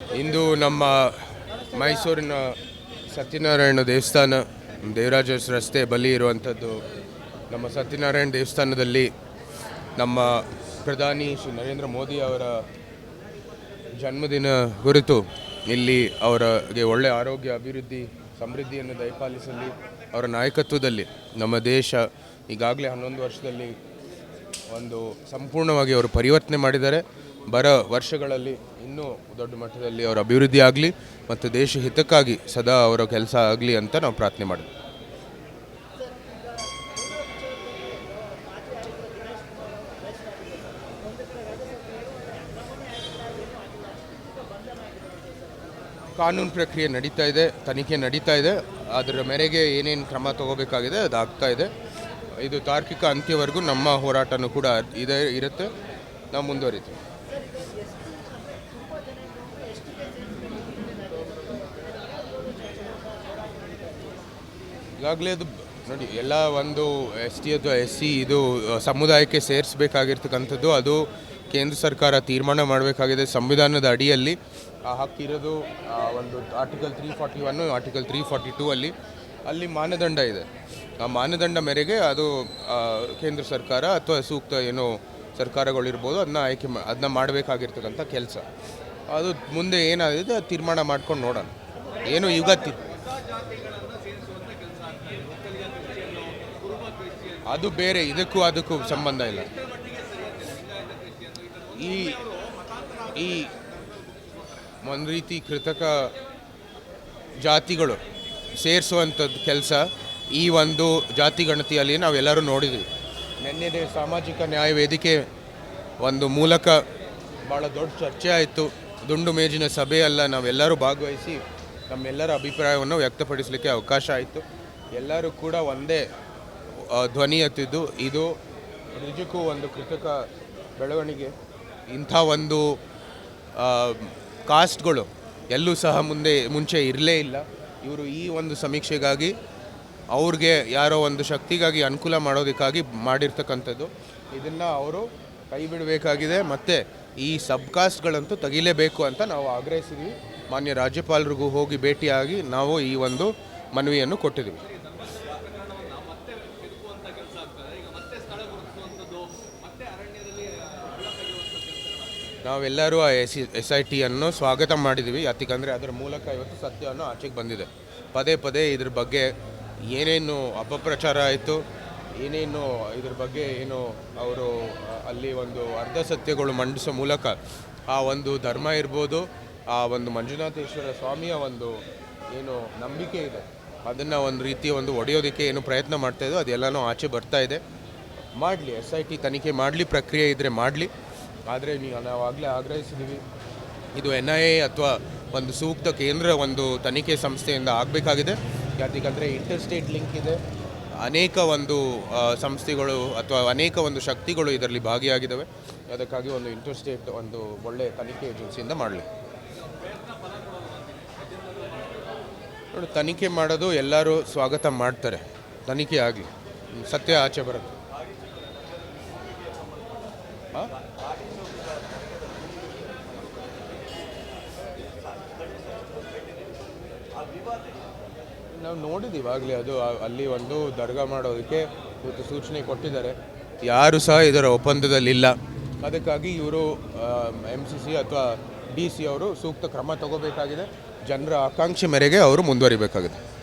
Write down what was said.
ಇಂದು ನಮ್ಮ ಮೈಸೂರಿನ ಸತ್ಯನಾರಾಯಣ ದೇವಸ್ಥಾನ, ದೇವರಾಜ ರಸ್ತೆ ಬಳಿ ಇರುವಂಥದ್ದು ನಮ್ಮ ಸತ್ಯನಾರಾಯಣ ದೇವಸ್ಥಾನದಲ್ಲಿ ನಮ್ಮ ಪ್ರಧಾನಿ ಶ್ರೀ ನರೇಂದ್ರ ಮೋದಿ ಅವರ ಜನ್ಮದಿನ ಕುರಿತು ಇಲ್ಲಿ ಅವರಿಗೆ ಒಳ್ಳೆಯ ಆರೋಗ್ಯ, ಅಭಿವೃದ್ಧಿ, ಸಮೃದ್ಧಿಯನ್ನು ದಯಪಾಲಿಸಲಿ. ಅವರ ನಾಯಕತ್ವದಲ್ಲಿ ನಮ್ಮ ದೇಶ ಈಗಾಗಲೇ ಹನ್ನೊಂದು ವರ್ಷದಲ್ಲಿ ಒಂದು ಸಂಪೂರ್ಣವಾಗಿ ಅವರು ಪರಿವರ್ತನೆ ಮಾಡಿದ್ದಾರೆ. ಬರ ವರ್ಷಗಳಲ್ಲಿ ಇನ್ನೂ ದೊಡ್ಡ ಮಟ್ಟದಲ್ಲಿ ಅವರ ಅಭಿವೃದ್ಧಿ ಆಗಲಿ ಮತ್ತು ದೇಶ ಹಿತಕ್ಕಾಗಿ ಸದಾ ಅವರ ಕೆಲಸ ಆಗಲಿ ಅಂತ ನಾವು ಪ್ರಾರ್ಥನೆ ಮಾಡಿದ್ವಿ. ಕಾನೂನು ಪ್ರಕ್ರಿಯೆ ನಡೀತಾ ಇದೆ, ತನಿಖೆ ನಡೀತಾ ಇದೆ. ಅದರ ಮೇರೆಗೆ ಏನೇನು ಕ್ರಮ ತಗೋಬೇಕಾಗಿದೆ ಅದು ಆಗ್ತಾ ಇದೆ. ಇದು ತಾರ್ಕಿಕ ಅಂತ್ಯವರೆಗೂ ನಮ್ಮ ಹೋರಾಟನೂ ಕೂಡ ಇದೆ ಇರುತ್ತೆ. ನಾವು ಮುಂದುವರಿತೀವಿ. ಈಗಾಗಲೇ ಅದು ನೋಡಿ ಎಲ್ಲ ಒಂದು ಎಸ್ ಟಿ ಅಥವಾ ಎಸ್ ಸಿ ಇದು ಸಮುದಾಯಕ್ಕೆ ಸೇರಿಸಬೇಕಾಗಿರ್ತಕ್ಕಂಥದ್ದು ಅದು ಕೇಂದ್ರ ಸರ್ಕಾರ ತೀರ್ಮಾನ ಮಾಡಬೇಕಾಗಿದೆ ಸಂವಿಧಾನದ ಅಡಿಯಲ್ಲಿ. ಆ, ಒಂದು article three forty one article three forty two ಅಲ್ಲಿ ಅಲ್ಲಿ ಮಾನದಂಡ ಇದೆ. ಆ ಮಾನದಂಡ ಮೇರೆಗೆ ಅದು ಕೇಂದ್ರ ಸರ್ಕಾರ ಅಥವಾ ಸೂಕ್ತ ಏನು ಸರ್ಕಾರಗಳಿರ್ಬೋದು ಅದನ್ನ ಆಯ್ಕೆ ಮಾ ಅದನ್ನ ಮಾಡಬೇಕಾಗಿರ್ತಕ್ಕಂಥ ಕೆಲಸ. ಅದು ಮುಂದೆ ಏನಾಗಿದೆ, ಅದು ತೀರ್ಮಾನ ಮಾಡ್ಕೊಂಡು ನೋಡೋಣ. ಏನು ಯುಗತಿ. ಅದು ಬೇರೆ, ಇದಕ್ಕೂ ಅದಕ್ಕೂ ಸಂಬಂಧ ಇಲ್ಲ. ಈ ಈ ಒಂದು ರೀತಿ ಕೃತಕ ಜಾತಿಗಳು ಸೇರಿಸುವಂಥದ್ದು ಕೆಲಸ ಈ ಒಂದು ಜಾತಿ ಗಣತಿಯಲ್ಲಿ ನಾವೆಲ್ಲರೂ ನೋಡಿದ್ವಿ. ನಿನ್ನೆ ಸಾಮಾಜಿಕ ನ್ಯಾಯ ವೇದಿಕೆ ಒಂದು ಮೂಲಕ ಭಾಳ ದೊಡ್ಡ ಚರ್ಚೆ ಆಯಿತು. ದುಂಡು ಮೇಜಿನ ಸಭೆಯೆಲ್ಲ ನಾವೆಲ್ಲರೂ ಭಾಗವಹಿಸಿ ನಮ್ಮೆಲ್ಲರ ಅಭಿಪ್ರಾಯವನ್ನು ವ್ಯಕ್ತಪಡಿಸಲಿಕ್ಕೆ ಅವಕಾಶ ಆಯಿತು. ಎಲ್ಲರೂ ಕೂಡ ಒಂದೇ ಧ್ವನಿ ಎತ್ತಿದ್ದು, ಇದು ನಿಜಕ್ಕೂ ಒಂದು ಕೃತಕ ಬೆಳವಣಿಗೆ. ಇಂಥ ಒಂದು ಕಾಸ್ಟ್ಗಳು ಎಲ್ಲೂ ಸಹ ಮುಂದೆ, ಮುಂಚೆ ಇರಲೇ ಇಲ್ಲ. ಇವರು ಈ ಒಂದು ಸಮೀಕ್ಷೆಗಾಗಿ ಅವ್ರಿಗೆ ಯಾರೋ ಒಂದು ಶಕ್ತಿಗಾಗಿ ಅನುಕೂಲ ಮಾಡೋದಕ್ಕಾಗಿ ಮಾಡಿರ್ತಕ್ಕಂಥದ್ದು. ಇದನ್ನು ಅವರು ಕೈ ಬಿಡಬೇಕಾಗಿದೆ ಮತ್ತು ಈ ಸಬ್ ಕಾಸ್ಟ್ಗಳಂತೂ ತೆಗಿಲೇಬೇಕು ಅಂತ ನಾವು ಆಗ್ರಹಿಸಿದ್ವಿ. ಮಾನ್ಯ ರಾಜ್ಯಪಾಲರಿಗೂ ಹೋಗಿ ಭೇಟಿಯಾಗಿ ನಾವು ಈ ಒಂದು ಮನವಿಯನ್ನು ಕೊಟ್ಟಿದ್ದೀವಿ. ನಾವೆಲ್ಲರೂ ಆ ಎಸ್ ಎಸ್ ಐ ಟಿಯನ್ನು ಸ್ವಾಗತ ಮಾಡಿದ್ದೀವಿ ಯಾಕಂದರೆ ಅದರ ಮೂಲಕ ಇವತ್ತು ಸತ್ಯವನ್ನು ಆಚೆಗೆ ಬಂದಿದೆ. ಪದೇ ಪದೇ ಇದ್ರ ಬಗ್ಗೆ ಏನೇನು ಅಪಪ್ರಚಾರ ಆಯಿತು, ಏನೇನು ಇದ್ರ ಬಗ್ಗೆ ಏನು ಅವರು ಅಲ್ಲಿ ಒಂದು ಅರ್ಧ ಸತ್ಯಗಳು ಮಂಡಿಸೋ ಮೂಲಕ ಆ ಒಂದು ಧರ್ಮ ಇರ್ಬೋದು, ಆ ಒಂದು ಮಂಜುನಾಥೇಶ್ವರ ಸ್ವಾಮಿಯ ಒಂದು ಏನು ನಂಬಿಕೆ ಇದೆ, ಅದನ್ನು ಒಂದು ರೀತಿ ಒಂದು ಒಡೆಯೋದಕ್ಕೆ ಏನು ಪ್ರಯತ್ನ ಮಾಡ್ತಾಯಿದ್ದೋ ಅದೆಲ್ಲನೂ ಆಚೆ ಬರ್ತಾ ಇದೆ. ಮಾಡಲಿ, ಎಸ್ ಐ ಟಿ ತನಿಖೆ ಮಾಡಲಿ, ಪ್ರಕ್ರಿಯೆ ಇದ್ದರೆ ಮಾಡಲಿ. ಆದರೆ ನೀವು ಆಗಲೇ ಆಗ್ರಹಿಸಿದ್ದೀವಿ ಇದು ಎನ್ ಐ ಎ ಅಥವಾ ಒಂದು ಸೂಕ್ತ ಕೇಂದ್ರ, ಒಂದು ತನಿಖೆ ಸಂಸ್ಥೆಯಿಂದ ಆಗಬೇಕಾಗಿದೆ. ಯಾಕಂದರೆ ಇಂಟರ್ ಸ್ಟೇಟ್ ಲಿಂಕ್ ಇದೆ. ಅನೇಕ ಒಂದು ಸಂಸ್ಥೆಗಳು ಅಥವಾ ಅನೇಕ ಒಂದು ಶಕ್ತಿಗಳು ಇದರಲ್ಲಿ ಭಾಗಿಯಾಗಿದ್ದಾವೆ. ಅದಕ್ಕಾಗಿ ಒಂದು ಇಂಟರ್ ಸ್ಟೇಟ್ ಒಂದು ಒಳ್ಳೆ ತನಿಖೆ ಏಜೆನ್ಸಿಯಿಂದ ಮಾಡಲಿ. ನೋಡಿ, ತನಿಖೆ ಮಾಡೋದು ಎಲ್ಲರೂ ಸ್ವಾಗತ ಮಾಡ್ತಾರೆ. ತನಿಖೆ ಆಗಲಿ. ಸತ್ಯ ಆಚೆ ಬರುತ್ತೆ. ಆ? ನಾವು ನೋಡಿದ್ದೀವಿ ಆಗಲೇ ಅದು ಆ- ಅಲ್ಲಿ ಒಂದು ದರ್ಗಾ ಮಾಡೋದಕ್ಕೆ ಇವತ್ತು ಸೂಚನೆ ಕೊಟ್ಟಿದ್ದಾರೆ. ಯಾರು ಸಹ ಇದರ ಒಪ್ಪಂದದಲ್ಲಿಲ್ಲ. ಅದಕ್ಕಾಗಿ ಇವರು ಎಂ ಸಿ ಸಿ ಅಥವಾ ಡಿ ಸಿ ಅವರು ಸೂಕ್ತ ಕ್ರಮ ತಗೋಬೇಕಾಗಿದೆ. ಜನರ ಆಕಾಂಕ್ಷೆ ಮೇರೆಗೆ ಅವರು ಮುಂದುವರಿಬೇಕಾಗಿದೆ.